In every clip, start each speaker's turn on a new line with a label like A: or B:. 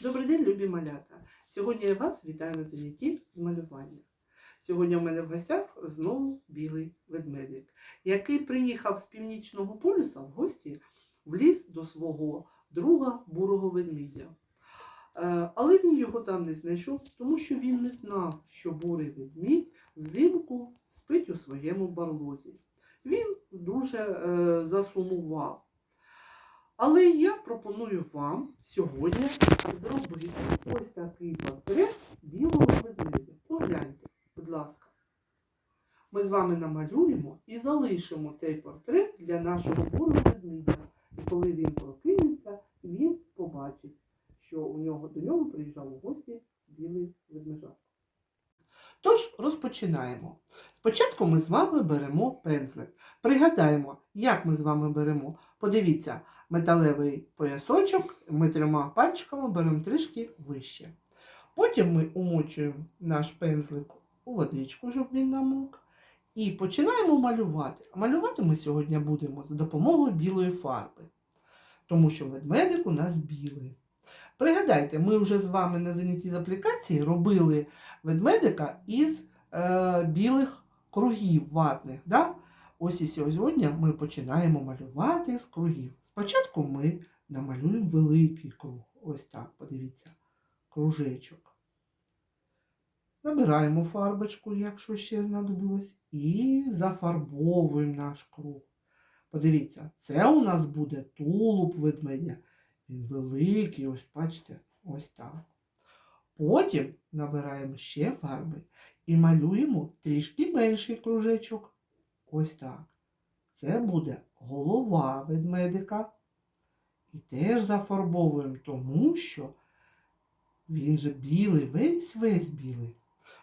A: Добрий день, любі малята! Сьогодні я вас вітаю на занятті з малювання. Сьогодні у мене в гостях знову білий ведмедик, який приїхав з північного полюса в гості в ліс до свого друга бурого ведмідя. Е, Але він його там не знайшов, тому що він не знав, що бурий ведмідь взимку спить у своєму барлозі. Він дуже е, засумував. Але я пропоную вам сьогодні зробити ось такий портрет білого ведмедя. Погляньте, будь ласка. Ми з вами намалюємо і залишимо цей портрет для нашого бурого ведмедя. І коли він прокинеться, він побачить, що у нього до нього приїжджав у гості білий ведмежак. Тож розпочинаємо. Спочатку ми з вами беремо пензлик. Пригадаємо, як ми з вами беремо. Подивіться, металевий поясочок ми трьома пальчиками беремо трішки вище. Потім ми умочуємо наш пензлик у водичку, щоб він намок. І починаємо малювати. Малювати ми сьогодні будемо за допомогою білої фарби, тому що ведмедик у нас білий. Пригадайте, ми вже з вами на занятті з аплікації робили ведмедика із е, білих кругів ватних. Да? Ось і сьогодні ми починаємо малювати з кругів. Спочатку ми намалюємо великий круг. Ось так, подивіться, кружечок. Набираємо фарбочку, якщо ще знадобилось, і зафарбовуємо наш круг. Подивіться, це у нас буде тулуб ведмедя. Він великий, ось бачите, ось так. Потім набираємо ще фарби і малюємо трішки менший кружечок. Ось так. Це буде голова ведмедика. І теж зафарбовуємо, тому що він же білий, весь весь білий.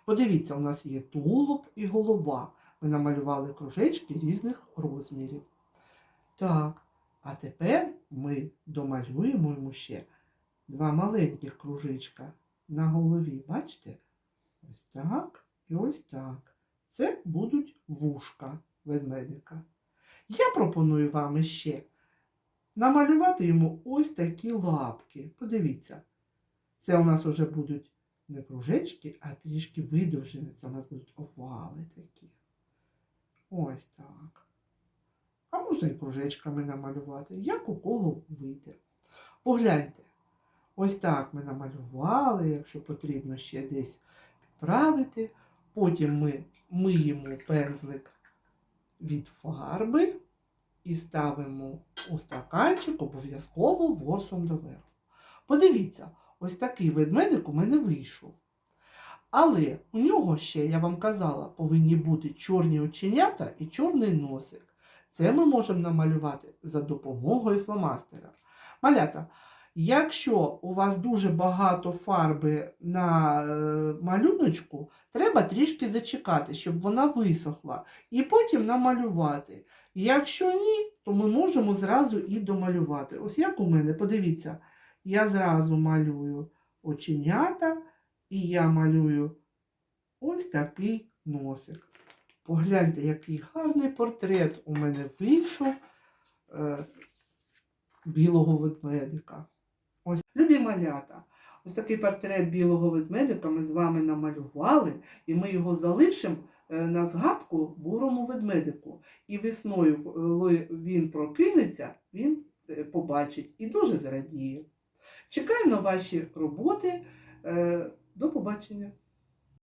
A: Подивіться, у нас є тулуб і голова. Ми намалювали кружечки різних розмірів. Так, а тепер ми домалюємо йому ще два маленьких кружечка на голові. Бачите? Ось так і ось так. Це будуть вушка ведмедика. Я пропоную вам ще намалювати йому ось такі лапки. Подивіться, це у нас вже будуть не кружечки, а трішки видовжені. Це у нас будуть овали такі. Ось так. А можна і кружечками намалювати, як у кого вийде. Погляньте, ось так ми намалювали, якщо потрібно ще десь підправити. Потім ми миємо пензлик від фарби і ставимо у стаканчик обов'язково ворсом доверху. Подивіться, ось такий ведмедик у мене вийшов. Але у нього ще, я вам казала, повинні бути чорні оченята і чорний носик. Це ми можемо намалювати за допомогою фломастера. Малята, якщо у вас дуже багато фарби на е, малюночку, треба трішки зачекати, щоб вона висохла, і потім намалювати. Якщо ні, то ми можемо зразу і домалювати. Ось як у мене, подивіться, я зразу малюю оченята, і я малюю ось такий носик. Погляньте, який гарний портрет у мене вийшов е, білого ведмедика. Ось, любі малята, ось такий портрет білого ведмедика ми з вами намалювали, і ми його залишимо е, на згадку бурому ведмедику. І весною, коли він прокинеться, він побачить і дуже зрадіє. Чекаю на ваші роботи. Е, До побачення!